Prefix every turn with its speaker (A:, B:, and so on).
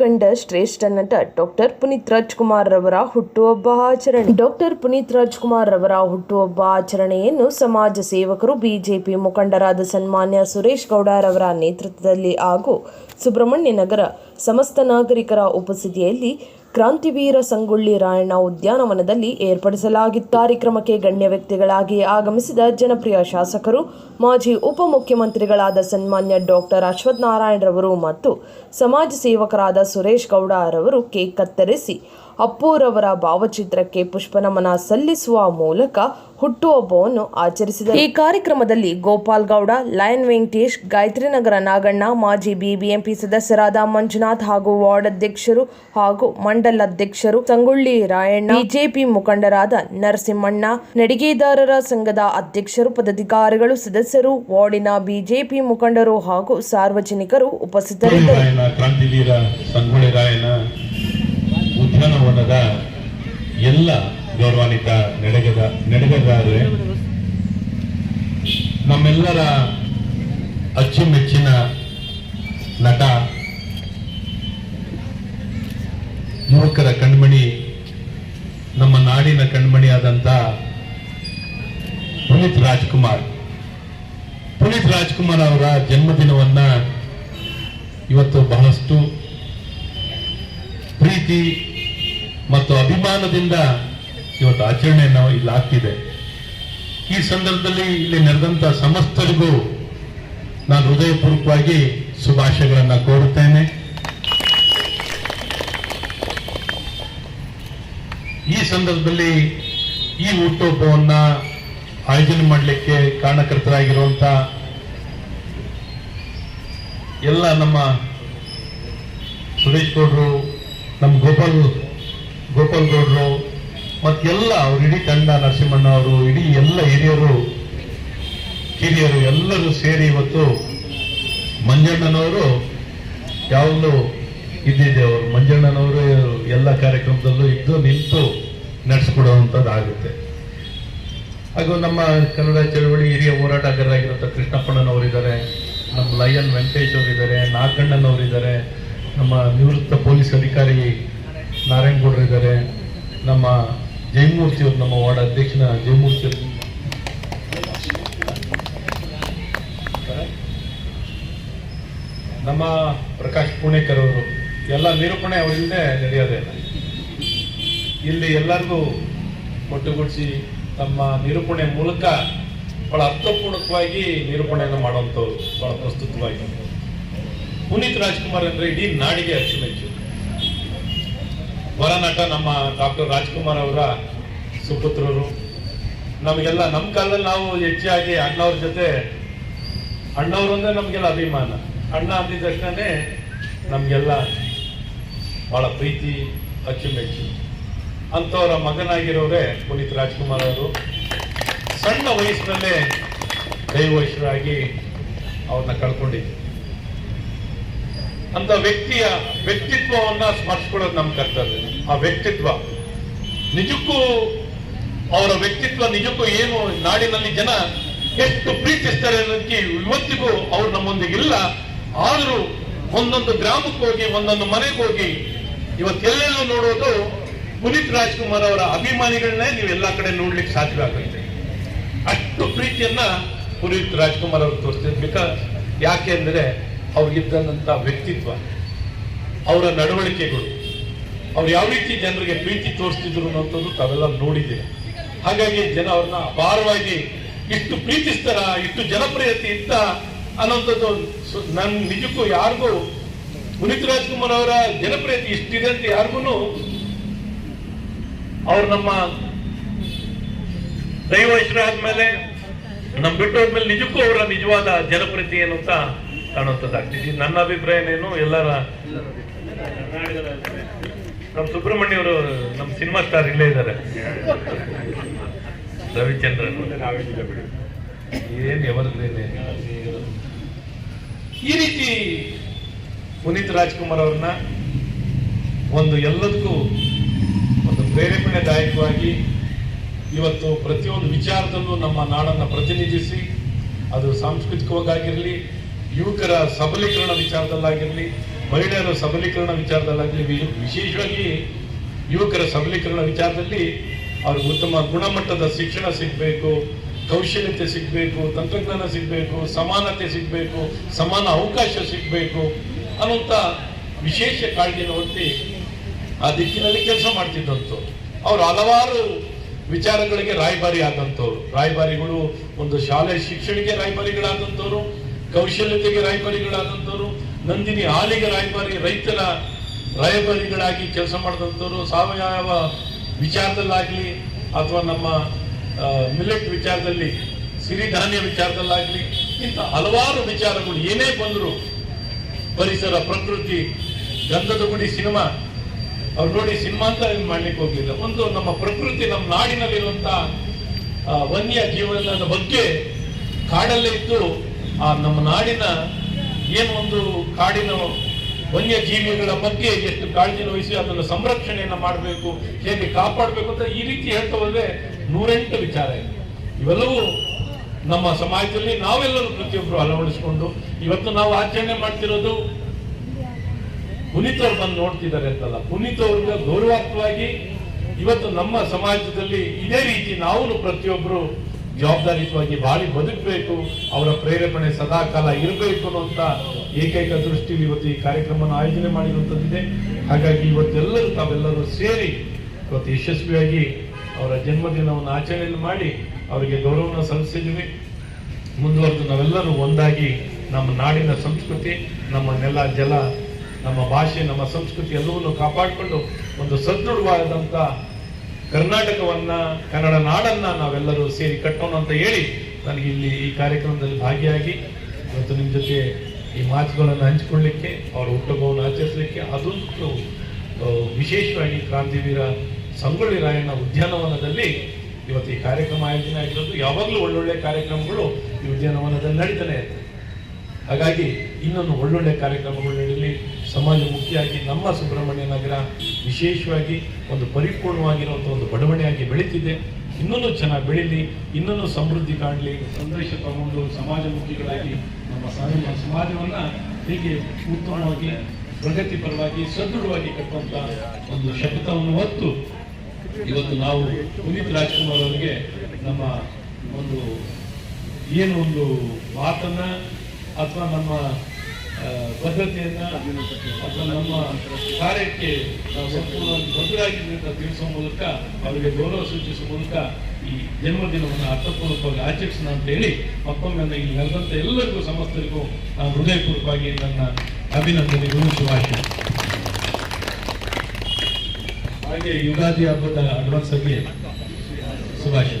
A: ಕಂಡ ಶ್ರೇಷ್ಠ ನಟ ಡಾಕ್ಟರ್ ಪುನೀತ್ ರಾಜ್ಕುಮಾರ್ ರವರ ಹುಟ್ಟುಹಬ್ಬ ಆಚರಣೆ. ಡಾಕ್ಟರ್ ಪುನೀತ್ ರಾಜ್ಕುಮಾರ್ ರವರ ಹುಟ್ಟುಹಬ್ಬ ಆಚರಣೆಯನ್ನು ಸಮಾಜ ಸೇವಕರು, ಬಿಜೆಪಿ ಮುಖಂಡರಾದ ಸನ್ಮಾನ್ಯ ಸುರೇಶ್ ಗೌಡರವರ ನೇತೃತ್ವದಲ್ಲಿ ಹಾಗೂ ಸುಬ್ರಹ್ಮಣ್ಯ ನಗರ ಸಮಸ್ತ ನಾಗರಿಕರ ಉಪಸ್ಥಿತಿಯಲ್ಲಿ ಕ್ರಾಂತಿವೀರ ಸಂಗೊಳ್ಳಿ ರಾಯಣ್ಣ ಉದ್ಯಾನವನದಲ್ಲಿ ಏರ್ಪಡಿಸಲಾಗಿದ್ದ ಕಾರ್ಯಕ್ರಮಕ್ಕೆ ಗಣ್ಯ ವ್ಯಕ್ತಿಗಳಾಗಿ ಆಗಮಿಸಿದ ಜನಪ್ರಿಯ ಶಾಸಕರು, ಮಾಜಿ ಉಪಮುಖ್ಯಮಂತ್ರಿಗಳಾದ ಸನ್ಮಾನ್ಯ ಡಾಕ್ಟರ್ ಅಶ್ವಥ್ ನಾರಾಯಣರವರು ಮತ್ತು ಸಮಾಜ ಸೇವಕರಾದ ಸುರೇಶ್ ಗೌಡ ರವರು ಕೇಕ್ ಕತ್ತರಿಸಿ ಅಪ್ಪುರವರ ಭಾವಚಿತ್ರಕ್ಕೆ ಪುಷ್ಪನಮನ ಸಲ್ಲಿಸುವ ಮೂಲಕ ಹುಟ್ಟುಹಬ್ಬವನ್ನು ಆಚರಿಸಿದರು. ಈ ಕಾರ್ಯಕ್ರಮದಲ್ಲಿ ಗೋಪಾಲ್ ಗೌಡ ಲಯನ್ ವೆಂಕಟೇಶ್ ಗಾಯತ್ರಿ ನಗರ ನಾಗಣ್ಣ ಮಾಜಿ ಬಿಬಿಎಂಪಿ ಸದಸ್ಯರಾದ ಮಂಜುನಾಥ್ ಹಾಗೂ ವಾರ್ಡ್ ಅಧ್ಯಕ್ಷರು ಹಾಗೂ ಮಂಡಲ ಅಧ್ಯಕ್ಷರು ಸಂಗೊಳ್ಳಿ ರಾಯಣ್ಣ ಬಿಜೆಪಿ ಮುಖಂಡರಾದ ನರಸಿಂಹಣ್ಣ ನಡಿಗೆದಾರರ ಸಂಘದ ಅಧ್ಯಕ್ಷರು ಪದಾಧಿಕಾರಿಗಳು ಸದಸ್ಯರು ವಾರ್ಡಿನ ಬಿಜೆಪಿ ಮುಖಂಡರು ಹಾಗೂ ಸಾರ್ವಜನಿಕರು ಉಪಸ್ಥಿತರಿದ್ದರು.
B: ಉದ್ಯಾನವನದ ಎಲ್ಲ ಗೌರವಾನ್ವಿತ ನಡೆಗದ ನಡೆಗದಾರರೇ ನಮ್ಮೆಲ್ಲರ ಅಚ್ಚುಮೆಚ್ಚಿನ ನಟ, ಯುವಕರ ಕಣ್ಮಣಿ, ನಮ್ಮ ನಾಡಿನ ಕಣ್ಮಣಿಯಾದಂಥ ಪುನೀತ್ ರಾಜ್ಕುಮಾರ್. ಪುನೀತ್ ರಾಜ್ಕುಮಾರ್ ಅವರ ಜನ್ಮದಿನವನ್ನ ಇವತ್ತು ಬಹಳಷ್ಟು ಪ್ರೀತಿ ಮತ್ತು ಅಭಿಮಾನದಿಂದ ಇವತ್ತು ಆಚರಣೆ ನಾವು ಇಲ್ಲಿ ಆಗ್ತಿದೆ. ಈ ಸಂದರ್ಭದಲ್ಲಿ ಇಲ್ಲಿ ನೆರೆದಂತ ಸಮಸ್ತರಿಗೂ ನಾನು ಹೃದಯಪೂರ್ವಕವಾಗಿ ಶುಭಾಶಯಗಳನ್ನ ಕೋರುತ್ತೇನೆ. ಈ ಸಂದರ್ಭದಲ್ಲಿ ಈ ಹುಟ್ಟುಹಬ್ಬವನ್ನ ಆಯೋಜನೆ ಮಾಡಲಿಕ್ಕೆ ಕಾರಣಕರ್ತರಾಗಿರುವಂತ ಎಲ್ಲ ನಮ್ಮ ಸುರೇಶ್ ಗೌಡರು, ನಮ್ಮ ಗೋಪಾಲ್ ಗೋಪಾಲ್ ಗೌಡ್ರು ಮತ್ತೆಲ್ಲ ಅವ್ರ ಇಡೀ ತಂಡ, ನರಸಿಂಹಣ್ಣ ಅವರು, ಇಡೀ ಎಲ್ಲ ಹಿರಿಯರು ಹಿರಿಯರು ಎಲ್ಲರೂ ಸೇರಿ ಇವತ್ತು ಮಂಜಣ್ಣನವರು ಯಾವಾಗಲೂ ಇದ್ದಿದೆ ಅವರು. ಮಂಜಣ್ಣನವರು ಎಲ್ಲ ಕಾರ್ಯಕ್ರಮದಲ್ಲೂ ಇದ್ದು ನಿಂತು ನಡೆಸ್ಕೊಡುವಂಥದ್ದು ಆಗುತ್ತೆ ಹಾಗೂ ನಮ್ಮ ಕನ್ನಡ ಚಳವಳಿ ಹಿರಿಯ ಹೋರಾಟಗಾರರಾಗಿರುವಂಥ ಕೃಷ್ಣಪ್ಪಣ್ಣನವರಿದ್ದಾರೆ, ನಮ್ಮ ಲಯನ್ ವೆಂಕಟೇಶ್ ಅವರಿದ್ದಾರೆ, ನಾಗಣ್ಣನವರಿದ್ದಾರೆ, ನಮ್ಮ ನಿವೃತ್ತ ಪೊಲೀಸ್ ಅಧಿಕಾರಿ ನಾರಾಯಣಗೌಡರು ಇದ್ದಾರೆ. ನಮ್ಮ ಜಯಮೂರ್ತಿ ಅವರು, ನಮ್ಮ ವಾರ್ಡ್ ಅಧ್ಯಕ್ಷನ ಜಯಮೂರ್ತಿ ನಮ್ಮ ಪ್ರಕಾಶ್ ಪುಣೇಕರ್ ಅವರು, ಎಲ್ಲ ನಿರೂಪಣೆ ಅವರಿಂದೆ ನಡೆಯೋದೇ ಇಲ್ಲಿ ಎಲ್ಲರಿಗೂ ಒಟ್ಟುಗೂಡಿಸಿ ತಮ್ಮ ನಿರೂಪಣೆ ಮೂಲಕ ಬಹಳ ಅರ್ಥಪೂರ್ಣಕವಾಗಿ ನಿರೂಪಣೆಯನ್ನು ಮಾಡುವಂಥವ್ರು ಬಹಳ ಪ್ರಸ್ತುತವಾಗಿ. ಪುನೀತ್ ರಾಜ್ಕುಮಾರ್ ಅಂದರೆ ಇಡೀ ನಾಡಿಗೆ ಅಚ್ಚುಮೆಚ್ಚು. ಹೊರನಟ ನಮ್ಮ ಡಾಕ್ಟರ್ ರಾಜ್ಕುಮಾರ್ ಅವರ ಸುಪುತ್ರರು. ನಮಗೆಲ್ಲ ನಮ್ಮ ಕಾಲದಲ್ಲಿ ನಾವು ಹೆಚ್ಚಾಗಿ ಅಣ್ಣವ್ರ ಜೊತೆ, ಅಣ್ಣವ್ರು ಅಂದ್ರೆ ನಮಗೆಲ್ಲ ಅಭಿಮಾನ. ಅಣ್ಣ ಅಂದಿದ ತಕ್ಷಣನೇ ನಮಗೆಲ್ಲ ಬಹಳ ಪ್ರೀತಿ, ಅಚ್ಚುಮೆಚ್ಚು. ಅಂಥವರ ಮಗನಾಗಿರೋರೇ ಪುನೀತ್ ರಾಜ್ಕುಮಾರ್ ಅವರು. ಸಣ್ಣ ವಯಸ್ಸಿನಲ್ಲೇ ವಯಸ್ಸರಾಗಿ ಅವ್ರನ್ನ ಕಳ್ಕೊಂಡಿದ್ವಿ ಅಂತ ವ್ಯಕ್ತಿಯ ವ್ಯಕ್ತಿತ್ವವನ್ನ ಸ್ಮರಿಸ್ಕೊಳ್ಳೋದು ನಮ್ಮ ಕರ್ತವ್ಯ. ಆ ವ್ಯಕ್ತಿತ್ವ. ನಿಜಕ್ಕೂ ಅವರ ವ್ಯಕ್ತಿತ್ವ ನಿಜಕ್ಕೂ ಏನು ನಾಡಿನಲ್ಲಿ ಜನ ಎಷ್ಟು ಪ್ರೀತಿಸ್ತಾರೆ ಅನ್ನೋದಕ್ಕೆ ಇವತ್ತಿಗೂ ಅವ್ರು ನಮ್ಮೊಂದಿಗೆ ಇಲ್ಲ. ಆದರೂ ಒಂದೊಂದು ಗ್ರಾಮಕ್ಕೆ ಹೋಗಿ, ಒಂದೊಂದು ಮನೆಗೆ ಹೋಗಿ ಇವತ್ತೆಲ್ಲೆಲ್ಲೂ ನೋಡೋದು ಪುನೀತ್ ರಾಜ್ಕುಮಾರ್ ಅವರ ಅಭಿಮಾನಿಗಳನ್ನೇ ನೀವು ಎಲ್ಲಾ ಕಡೆ ನೋಡ್ಲಿಕ್ಕೆ ಸಾಧ್ಯ ಆಗುತ್ತೆ. ಅಷ್ಟು ಪ್ರೀತಿಯನ್ನ ಪುನೀತ್ ರಾಜ್ಕುಮಾರ್ ಅವರು ತೋರಿಸ್ತಿದ್ರು. ಬಿಕಾಸ್ ಯಾಕೆ ಅಂದ್ರೆ ಅವ್ರಿಗಿದ್ದಂತ ವ್ಯಕ್ತಿತ್ವ, ಅವರ ನಡವಳಿಕೆಗಳು, ಅವ್ರು ಯಾವ ರೀತಿ ಜನರಿಗೆ ಪ್ರೀತಿ ತೋರಿಸ್ತಿದ್ರು ಅನ್ನೋಂಥದ್ದು ತಾವೆಲ್ಲ ನೋಡಿದ್ದೀರ? ಹಾಗಾಗಿ ಜನ ಅವ್ರನ್ನ ಅಪಾರವಾಗಿ ಇಷ್ಟು ಪ್ರೀತಿಸ್ತಾರ, ಇಷ್ಟು ಜನಪ್ರಿಯತೆ ಇತ್ತ ಅನ್ನೋಂಥದ್ದು ಸು- ನನ್ ನಿಜಕ್ಕೂ ಯಾರಿಗೂ, ಪುನೀತ್ ರಾಜ್ಕುಮಾರ್ ಅವರ ಜನಪ್ರಿಯತೆ ಇಷ್ಟಿದೆ ಅಂತ ಯಾರಿಗೂ ಅವ್ರು ನಮ್ಮ ದೈವ ಆದ್ಮೇಲೆ ನಮ್ಮ ಬಿಟ್ಟು ಹೋದ್ಮೇಲೆ ನಿಜಕ್ಕೂ ಅವರ ನಿಜವಾದ ಜನಪ್ರಿಯತೆ ಏನು ಅಂತ ಕಾಣುವಂಥದ್ದಾಗ್ತಿದೆ ನನ್ನ ಅಭಿಪ್ರಾಯನೇನು ಎಲ್ಲರ ನಮ್ಮ ಸುಬ್ರಹ್ಮಣ್ಯ ಅವರು ನಮ್ಮ ಸಿನಿಮಾ ಸ್ಟಾರ್ ಇಲ್ಲೇ ಇದ್ದಾರೆ. ರವಿಚಂದ್ರನ್. ಏನ್ ಎವರ್ಗ್ರೀನ್ ಈ ರೀತಿ ಪುನೀತ್ ರಾಜ್ಕುಮಾರ್ ಅವ್ರನ್ನ ಒಂದು ಎಲ್ಲದಕ್ಕೂ ಒಂದು ಪ್ರೇರೇಪಣೆದಾಯಕವಾಗಿ ಇವತ್ತು ಪ್ರತಿಯೊಂದು ವಿಚಾರದಲ್ಲೂ ನಮ್ಮ ನಾಡನ್ನು ಪ್ರತಿನಿಧಿಸಿ, ಅದು ಸಾಂಸ್ಕೃತಿಕವಾಗಿರಲಿ ಯುವಕರ ಸಬಲೀಕರಣ ವಿಚಾರದಲ್ಲಾಗಿರಲಿ, ಮಹಿಳೆಯರ ಸಬಲೀಕರಣ ವಿಚಾರದಲ್ಲಾಗಲಿ ವಿಶೇಷವಾಗಿ ಯುವಕರ ಸಬಲೀಕರಣ ವಿಚಾರದಲ್ಲಿ ಅವ್ರಿಗೆ ಉತ್ತಮ ಗುಣಮಟ್ಟದ ಶಿಕ್ಷಣ ಸಿಗಬೇಕು, ಕೌಶಲ್ಯತೆ ಸಿಗಬೇಕು, ತಂತ್ರಜ್ಞಾನ ಸಿಗಬೇಕು, ಸಮಾನತೆ ಸಿಗಬೇಕು, ಸಮಾನ ಅವಕಾಶ ಸಿಗಬೇಕು ಅನ್ನುವಂಥ ವಿಶೇಷ ಕಾಳಜಿಯನ್ನು ಹೊತ್ತಿ ಆ ದಿಕ್ಕಿನಲ್ಲಿ ಕೆಲಸ ಮಾಡ್ತಿದ್ದಂಥವ್ರು. ಅವರು ಹಲವಾರು ವಿಚಾರಗಳಿಗೆ ರಾಯಭಾರಿ ಆದಂಥವ್ರು. ರಾಯಭಾರಿಗಳು ಒಂದು ಶಾಲೆ ಶಿಕ್ಷಣಕ್ಕೆ ರಾಯಭಾರಿಗಳಾದಂಥವ್ರು. ಕೌಶಲ್ಯತೆಗೆ ರಾಯಭಾರಿಗಳಾದಂಥವ್ರು ನಂದಿನಿ ಹಾಲಿಗೆ ರಾಯಭಾರಿ ರೈತರ ರಾಯಭಾರಿಗಳಾಗಿ ಕೆಲಸ ಮಾಡಿದಂಥವ್ರು ಸಾವಯವ ವಿಚಾರದಲ್ಲಾಗಲಿ ಅಥವಾ ನಮ್ಮ ಮಿಲೆಟ್ ವಿಚಾರದಲ್ಲಿ ಸಿರಿಧಾನ್ಯ ವಿಚಾರದಲ್ಲಾಗಲಿ ಇಂಥ ಹಲವಾರು ವಿಚಾರಗಳು ಏನೇ ಬಂದರೂ ಪರಿಸರ ಪ್ರಕೃತಿ ಗಂಧದ ಗುಡಿ ಸಿನಿಮಾ ಅವ್ರು ನೋಡಿ ಸಿನಿಮಾ ಅಂತ ಏನು ಮಾಡ್ಲಿಕ್ಕೆ ಹೋಗಲಿಲ್ಲ. ಒಂದು ನಮ್ಮ ಪ್ರಕೃತಿ ನಮ್ಮ ನಾಡಿನಲ್ಲಿರುವಂಥ ಆ, ವನ್ಯ ಜೀವನದ ಬಗ್ಗೆ ಕಾಡಲ್ಲೇ ಇದ್ದು ಆ ನಮ್ಮ ನಾಡಿನ ಏನು ಒಂದು ಕಾಡಿನ ವನ್ಯಜೀವಿಗಳ ಬಗ್ಗೆ ಎಷ್ಟು ಕಾಳಜಿನ ವಹಿಸಿ ಅದನ್ನು ಸಂರಕ್ಷಣೆಯನ್ನ ಮಾಡಬೇಕು, ಹೇಗೆ ಕಾಪಾಡಬೇಕು ಅಂತ ಈ ರೀತಿ ಹೇಳ್ತಾ ಹೋದ್ರೆ ನೂರೆಂಟು ವಿಚಾರ ಇದೆ. ಇವೆಲ್ಲವೂ ನಮ್ಮ ಸಮಾಜದಲ್ಲಿ ನಾವೆಲ್ಲರೂ ಪ್ರತಿಯೊಬ್ಬರು ಅಳವಡಿಸಿಕೊಂಡು, ಇವತ್ತು ನಾವು ಆಚರಣೆ ಮಾಡ್ತಿರೋದು ಪುನೀತ್ ಅವ್ರು ಬಂದು ನೋಡ್ತಿದ್ದಾರೆ ಅಂತಲ್ಲ. ಪುನೀತ್ ಅವ್ರಿಗೆ ಗೌರವಾರ್ಥವಾಗಿ ಇವತ್ತು ನಮ್ಮ ಸಮಾಜದಲ್ಲಿ ಇದೇ ರೀತಿ ನಾವು ಪ್ರತಿಯೊಬ್ಬರು ಜವಾಬ್ದಾರಿಯುತವಾಗಿ ಬಾಳಿ ಬದುಕಬೇಕು, ಅವರ ಪ್ರೇರೇಪಣೆ ಸದಾ ಕಾಲ ಇರಬೇಕು ಅನ್ನುವಂಥ ಏಕೈಕ ದೃಷ್ಟಿಯಲ್ಲಿ ಇವತ್ತು ಈ ಕಾರ್ಯಕ್ರಮವನ್ನು ಆಯೋಜನೆ ಮಾಡಿರುವಂತದ್ದಿದೆ ಹಾಗಾಗಿ ಇವತ್ತೆಲ್ಲರೂ ತಾವೆಲ್ಲರೂ ಸೇರಿ ಇವತ್ತು ಯಶಸ್ವಿಯಾಗಿ ಅವರ ಜನ್ಮದಿನವನ್ನು ಆಚರಣೆಯನ್ನು ಮಾಡಿ ಅವರಿಗೆ ಗೌರವವನ್ನು ಸಲ್ಲಿಸಿದ್ವಿ ಮುಂದುವರೆದು ನಾವೆಲ್ಲರೂ ಒಂದಾಗಿ ನಮ್ಮ ನಾಡಿನ ಸಂಸ್ಕೃತಿ, ನಮ್ಮ ನೆಲ, ಜಲ, ನಮ್ಮ ಭಾಷೆ, ನಮ್ಮ ಸಂಸ್ಕೃತಿ ಎಲ್ಲವನ್ನು ಕಾಪಾಡಿಕೊಂಡು ಒಂದು ಸದೃಢವಾದಂತ ಕರ್ನಾಟಕವನ್ನ, ಕನ್ನಡ ನಾಡನ್ನ ನಾವೆಲ್ಲರೂ ಸೇರಿ ಕಟ್ಟೋಣ ಅಂತ ಹೇಳಿ ನನಗೆ ಇಲ್ಲಿ ಈ ಕಾರ್ಯಕ್ರಮದಲ್ಲಿ ಭಾಗಿಯಾಗಿ ಮತ್ತು ನಿಮ್ಮ ಜೊತೆ ಈ ಮಾತುಗಳನ್ನು ಹಂಚಿಕೊಳ್ಳಿಕ್ಕೆ, ಅವರ ಹುಟ್ಟುಹಬ್ಬವನ್ನು ಆಚರಿಸಲಿಕ್ಕೆ ಅದೊಂದು ವಿಶೇಷವಾಗಿ ಕ್ರಾಂತಿವೀರ ಸಂಗೊಳ್ಳಿ ರಾಯಣ್ಣ ಉದ್ಯಾನವನದಲ್ಲಿ ಇವತ್ತು ಈ ಕಾರ್ಯಕ್ರಮ ಆಯೋಜನೆ ಆಗಿರೋದು. ಯಾವಾಗಲೂ ಒಳ್ಳೊಳ್ಳೆ ಕಾರ್ಯಕ್ರಮಗಳು ಈ ಉದ್ಯಾನವನದಲ್ಲಿ ನಡೀತಾನೆ ಇರ್ತದೆ ಹಾಗಾಗಿ ಇನ್ನೊಂದು ಒಳ್ಳೊಳ್ಳೆ ಕಾರ್ಯಕ್ರಮಗಳು ನಡೀಲಿ. ಸಮಾಜಮುಖಿಯಾಗಿ ನಮ್ಮ ಸುಬ್ರಹ್ಮಣ್ಯ ನಗರ ವಿಶೇಷವಾಗಿ ಒಂದು ಪರಿಪೂರ್ಣವಾಗಿರುವಂಥ ಒಂದು ಬಡವಣೆಯಾಗಿ ಬೆಳೀತಿದೆ. ಇನ್ನೊಂದು ಚೆನ್ನಾಗಿ ಬೆಳೀಲಿ, ಇನ್ನೊಂದು ಸಮೃದ್ಧಿ ಕಾಣಲಿ ಸಂದೇಶ ತಗೊಂಡು ಸಮಾಜಮುಖಿಗಳಾಗಿ ನಮ್ಮ ಸಮಾಜವನ್ನು ಹೀಗೆ ಉತ್ತಮವಾಗಿ ಪ್ರಗತಿಪರವಾಗಿ ಸದೃಢವಾಗಿ ಕಟ್ಟುವಂಥ ಒಂದು ಶಪಥವನ್ನು ಹೊತ್ತು ಇವತ್ತು ನಾವು ಪುನೀತ್ ರಾಜ್ಕುಮಾರ್ ಅವರಿಗೆ ನಮ್ಮ ಒಂದು ಏನು ಒಂದು ಮಾತನ್ನ ಅಥವಾ ನಮ್ಮ ಬದ್ಧತೆಯನ್ನ ಅಥವಾ ನಮ್ಮ ಕಾರ್ಯಕ್ಕೆ ಸಂಪೂರ್ಣ ಅಂತ ತಿಳಿಸುವ ಮೂಲಕ ಅವರಿಗೆ ಗೌರವ ಸೂಚಿಸುವ ಮೂಲಕ ಈ ಜನ್ಮದಿನವನ್ನು ಅರ್ಥಪೂರ್ವಕವಾಗಿ ಆಚರಿಸೋಣ ಅಂತ ಹೇಳಿ ಮತ್ತೊಮ್ಮೆ ಇಲ್ಲಿ ನೆರೆದಂತ ಎಲ್ಲರಿಗೂ ಸಮಸ್ತರಿಗೂ ನಾನು ಹೃದಯಪೂರ್ವಕವಾಗಿ ನನ್ನ ಅಭಿನಂದನೆಗಳು, ಶುಭಾಶಯ. ಹಾಗೆ ಯುಗಾದಿ ಹಬ್ಬದ ಅಡ್ವಾನ್ಸ್ ಆಗಿ ಶುಭಾಶಯ.